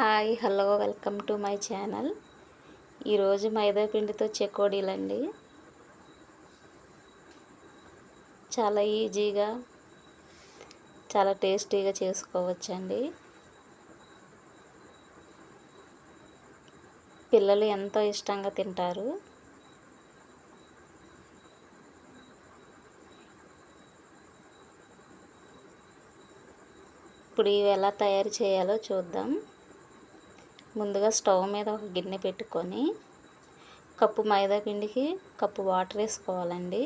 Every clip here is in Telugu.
Hi hello welcome to my channel. ఈరోజు మైదా పిండితో చెకోడీలండి. చాలా ఈజీగా చాలా టేస్టీగా చేసుకోవచ్చండి. పిల్లలు ఎంతో ఇష్టంగా తింటారు. ఇప్పుడు ఇవి ఎలా తయారు చేయాలో చూద్దాం. ముందుగా స్టవ్ మీద ఒక గిన్నె పెట్టుకొని కప్పు మైదా పిండికి కప్పు వాటర్ వేసుకోవాలండి.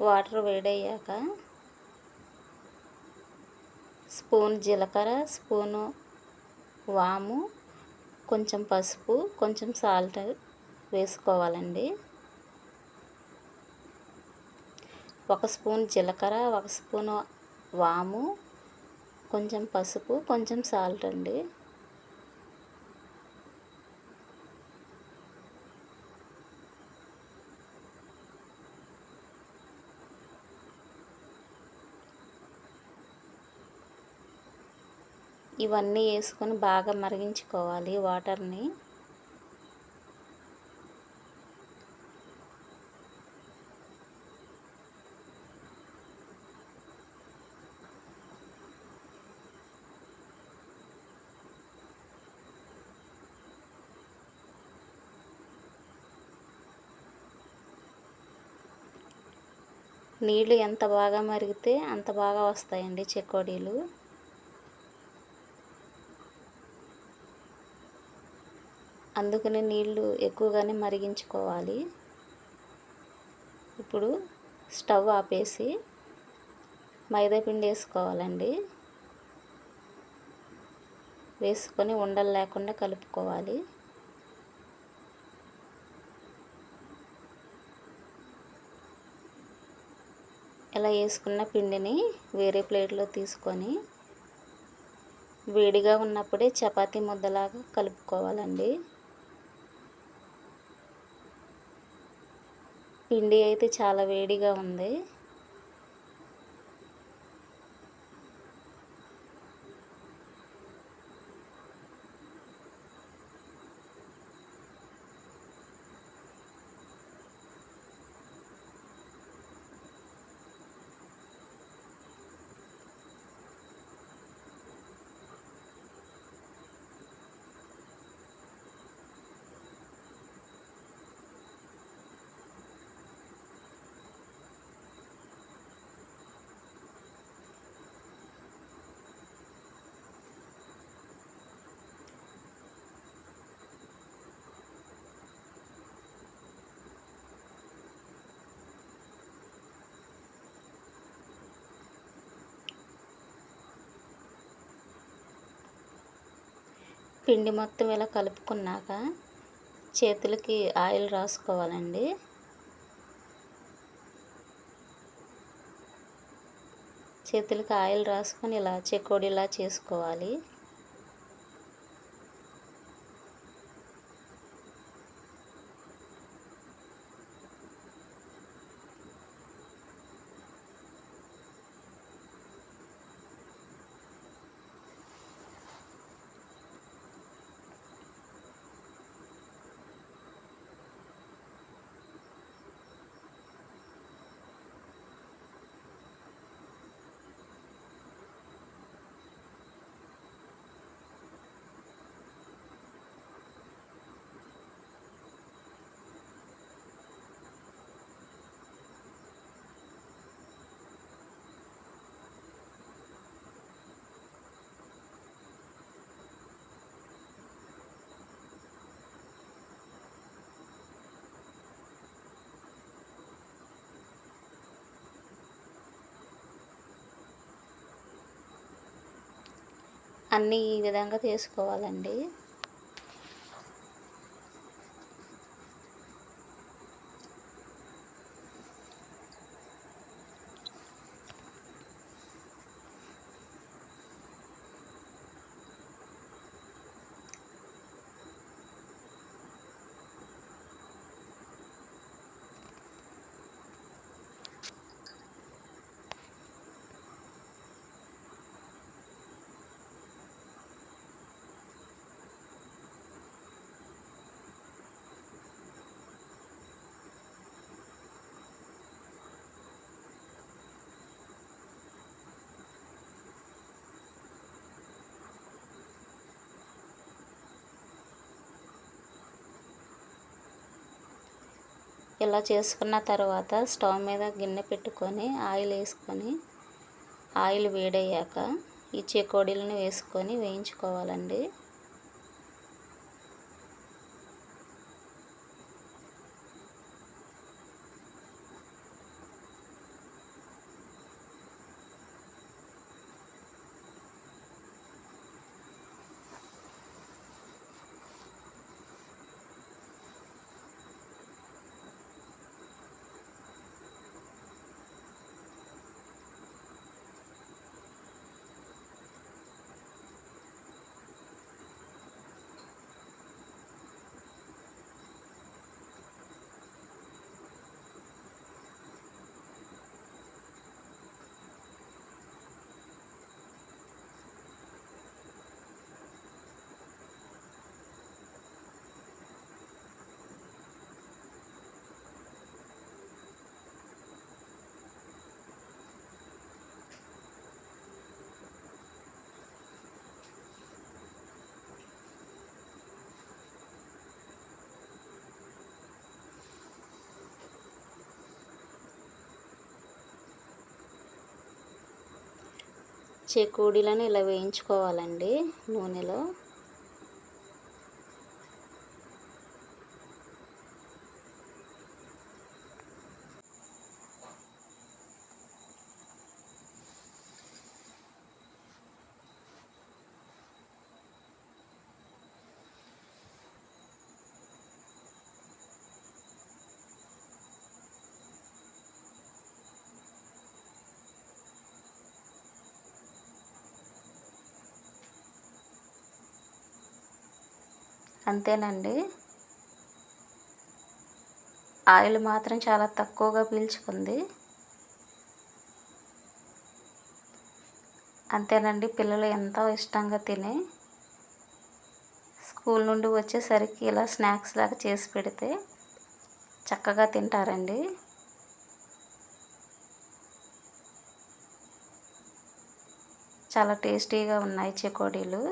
వాటర్ వేడయ్యాక స్పూన్ జీలకర్ర స్పూను వాము కొంచెం పసుపు కొంచెం సాల్ట్ వేసుకోవాలండి. ఒక స్పూన్ జీలకర్ర ఒక స్పూను వాము కొంచెం పసుపు కొంచెం సాల్ట్ అండి. ఇవన్నీ వేసుకొని బాగా మరిగించుకోవాలి వాటర్ని. నీళ్ళు ఎంత బాగా మరిగితే అంత బాగా వస్తాయండి చెకోడీలు. అందుకని నీళ్ళు ఎక్కువగానే మరిగించుకోవాలి. ఇప్పుడు స్టవ్ ఆపేసి మైదాపిండి వేసుకోవాలండి. వేసుకొని ఉండలు లేకుండా కలుపుకోవాలి. ఇలా వేసుకున్న పిండిని వేరే ప్లేట్లో తీసుకొని వేడిగా ఉన్నప్పుడే చపాతీ ముద్దలాగా కలుపుకోవాలండి. పిండి అయితే చాలా వేడిగా ఉంది. పిండి మొత్తం ఇలా కలుపుకున్నాక చేతులకి ఆయిల్ రాసుకోవాలండి. చేతులకి ఆయిల్ రాసుకొని ఇలా చెకోడీలా చేసుకోవాలి. అన్నీ ఈ విధంగా చేసుకోవాలండి. ఇలా చేసుకున్న తర్వాత స్టవ్ మీద గిన్నె పెట్టుకొని ఆయిల్ వేసుకొని ఆయిల్ వేడయ్యాక ఈ చెకోడీలను వేసుకొని వేయించుకోవాలండి. చెకోడీలను ఇలా వేయించుకోవాలండి నూనెలో. అంతేనండి. ఆయిల్ మాత్రం చాలా తక్కువగా పీల్చుకుంది. అంతేనండి పిల్లలు ఎంతో ఇష్టంగా తిని స్కూల్ నుండి వచ్చేసరికి ఇలా స్నాక్స్ లాగా చేసి పెడితే చక్కగా తింటారండి. చాలా టేస్టీగా ఉన్నాయి చెకోడీలు.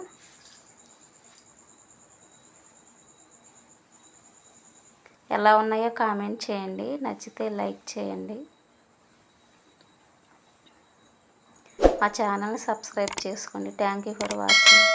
ఎలా ఉన్నాయో కామెంట్ చేయండి. నచ్చితే లైక్ చేయండి. మా ఛానల్ని సబ్స్క్రైబ్ చేసుకోండి. Thank you for watching.